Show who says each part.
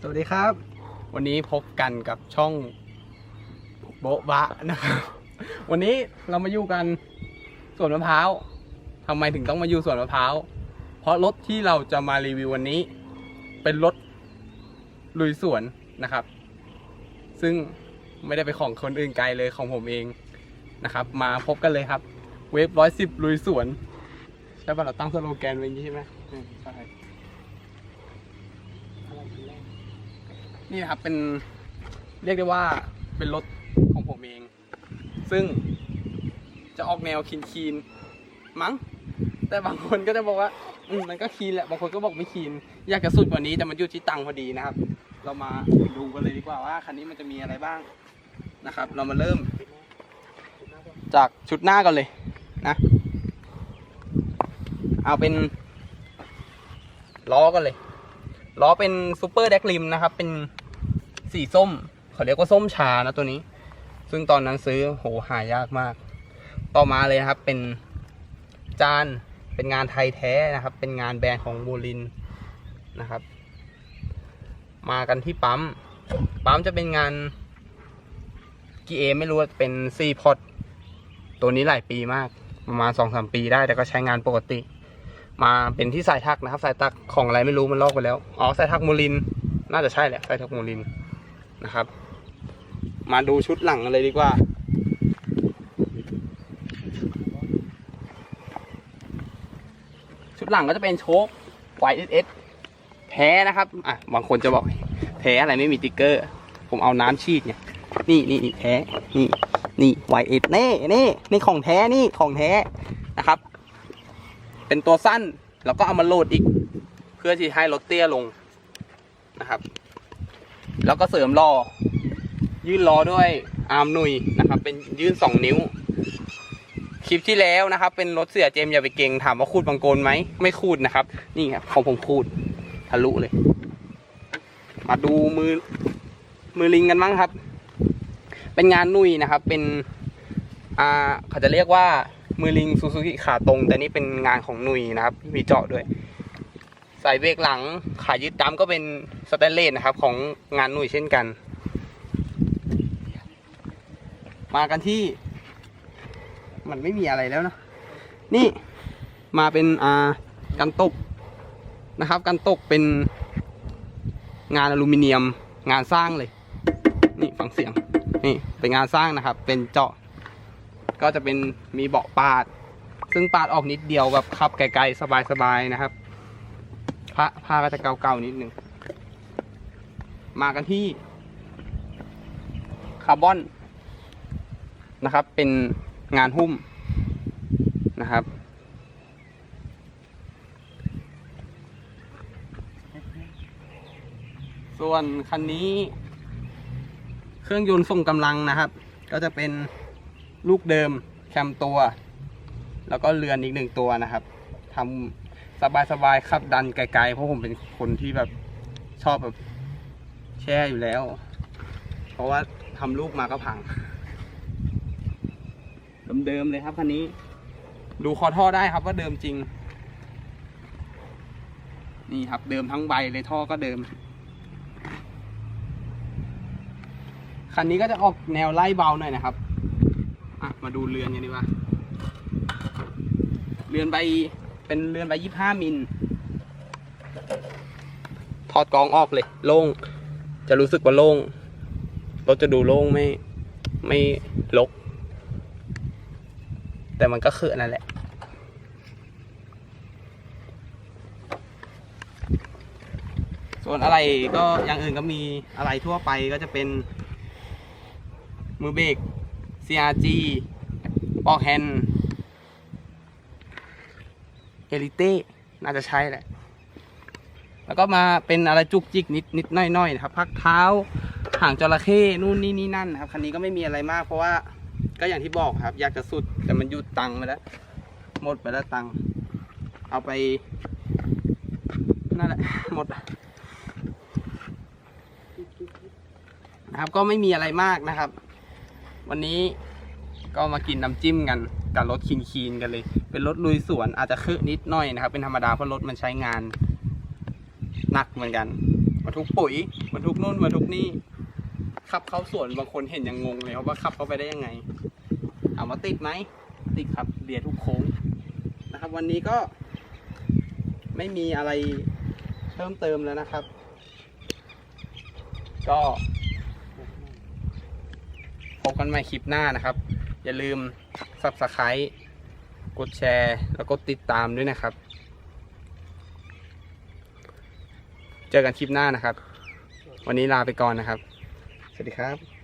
Speaker 1: สวัสดีครับ วันนี้พบกันกับช่องโบ๊ะบะนะครับ วันนี้เรามาอยู่กันสวนมะพร้าวทำไมถึงต้องมาอยู่สวนมะพร้าว เพราะรถที่เราจะมารีวิววันนี้ เป็นรถลุยสวนนะครับ ซึ่งไม่ได้ไปนของคนอื่นไกลเลยของผมเองนะครับ มาพบกันเลยครับ เวฟร้อยสิบลุยสวน ใช่ป่ะเราตั้งสโลแกนไว้อย่างนี้ใช่ไหมอืมใช่ นี่นะครับเป็นเรียกได้ว่าเป็นรถของผมเอง ซึ่งจะออกแนวคีนคีนมั้ง แต่บางคนก็จะบอกว่าอืมมันก็คีนแหละบางคนก็บอกไม่คีนอยากจะสุดกว่านี้แต่มันอยู่ที่ตังพอดีนะครับ เรามาดูกันเลยดีกว่าว่าคันนี้มันจะมีอะไรบ้างนะครับ เรามาเริ่ม จากชุดหน้ากันเลยนะ เอาเป็นล้อกันเลยล้อเป็นซูเปอร์แดกลิมนะครับ เป็น สีส้ม เขาเรียกว่าส้มชานะตัวนี้ ซึ่งตอนนั้นซื้อโหหายากมาก ต่อมาเลยนะครับเป็นจานเป็นงานไทยแท้นะครับ เป็นงานแบรนด์ของบูลินนะครับ มากันที่ปั๊ม ปั๊มจะเป็นงานกีเอไม่รู้ว่าเป็นซีพอตตัวนี้หลายปีมาก ประมาณสองสามปีได้แต่ก็ใช้งานปกติ มาเป็นที่สายทักนะครับ สายทักของอะไรไม่รู้มันลอกไปแล้ว อ๋อสายทักโมลิน น่าจะใช่แหละสายทักโมลิน นะครับ มาดูชุดหลังกันเลยดีกว่า ชุดหลังก็จะเป็นโชค YSS แพ้นะครับอะบางคนจะบอกแพ้อะไรไม่มีติ๊กเกอร์ ผมเอาน้ำฉีดเนี่ย นี่นี่นี่แพ้นี่นี่ YS เน่เน่นี่ของแท้นี่ของแท้นะครับ เป็นตัวสั้นแล้วก็เอามาโหลดอีก เพื่อที่ให้รถเตี้ยลงนะครับ แล้วก็เสริมล้อยื่นล้อด้วยอาร์มหนุยนะครับ เป็นยื่นสองนิ้ว คลิปที่แล้วนะครับ เป็นรถเสียเจมอย่าไปเก่งถามว่าคูดบังโกนไหมไม่คูดนะครับ นี่ครับของผมคูดทะลุเลย มาดูมือ มือลิงกันบ้างครับ เป็นงานหนุยนะครับ เป็นอ่าเขาจะเรียกว่ามือลิงซูซูกิขาตรง แต่นี่เป็นงานของหนุยนะครับมีเจาะด้วย สายเบรกหลังขายึดดำก็เป็นสแตนเลสนะครับ ของงานหนุ่ยเช่นกัน มากันที่ มันไม่มีอะไรแล้วนะ นี่มาเป็นอ่ากันตกนะครับ กันตกเป็นงานอลูมิเนียมงานสร้างเลย นี่ฟังเสียง นี่เป็นงานสร้างนะครับ เป็นเจาะ ก็จะเป็นมีเบาะปาด ซึ่งปาดออกนิดเดียวแบบขับไกลๆสบายๆนะครับ ผ้าผ้าก็จะเก่าๆนิดนึง มากันที่ คาร์บอนนะครับ เป็นงานหุ้มนะครับ ส่วนคันนี้ เครื่องยนต์ส่งกำลังนะครับ ก็จะเป็นลูกเดิมแคมตัว แล้วก็เรือนอีกหนึ่งตัวนะครับทำ สบายๆขับดันไกลๆ เพราะผมเป็นคนที่แบบชอบแบบแช่อยู่แล้ว เพราะว่าทำลูกมาก็พังเดิมๆเลยครับคันนี้ ดูคอท่อได้ครับว่าเดิมจริง นี่ครับเดิมทั้งใบเลยท่อก็เดิม คันนี้ก็จะออกแนวไล่เบาหน่อยนะครับ อะ มาดูเรือนกันดีกว่า เรือนใบ เป็นเรือนใบยี่ห้ามิลถอดกองออกเลย โล่ง จะรู้สึกว่าโล่งรถจะดูโล่งไม่ไม่ลก แต่มันก็คือนั่นแหละ ส่วนอะไรก็อย่างอื่นก็มีอะไรทั่วไปก็จะเป็น มือเบรก CRG ปอกแฮนด์ เอลิเต้น่าจะใช่แหละ แล้วก็มาเป็นอะไรจุกจิกนิดนิดน้อยๆนะครับพักเท้าห่างจระเข้นู่นนี่นี่นั่นนะครับคันนี้ก็ไม่มีอะไรมากเพราะว่าก็อย่างที่บอกครับ อยากจะสุดแต่มันหยุดตังค์ไปแล้วหมดไปแล้วตังค์เอาไปนั่นแหละหมดนะครับก็ไม่มีอะไรมากนะครับ วันนี้ก็มากินน้ำจิ้มกัน กับรถคินคีนกันเลย เป็นรถลุยสวนอาจจะคือนิดหน่อยนะครับ เป็นธรรมดาเพราะรถมันใช้งานหนักเหมือนกันบรรทุกปุ๋ยบรรทุกนู่นบรรทุกนี่ขับเข้าสวนบางคนเห็นยังงงเลยว่าขับเข้าไปได้ยังไงเอามาติดไหมติดครับเบียทุกโค้งนะครับ วันนี้ก็ ไม่มีอะไรเพิ่มเติมแล้วนะครับ ก็พบกันใหม่คลิปหน้านะครับ อย่าลืม subscribe กดแชร์ แล้วก็ติดตามด้วยนะครับ เจอกันคลิปหน้านะครับ วันนี้ลาไปก่อนนะครับ สวัสดีครับ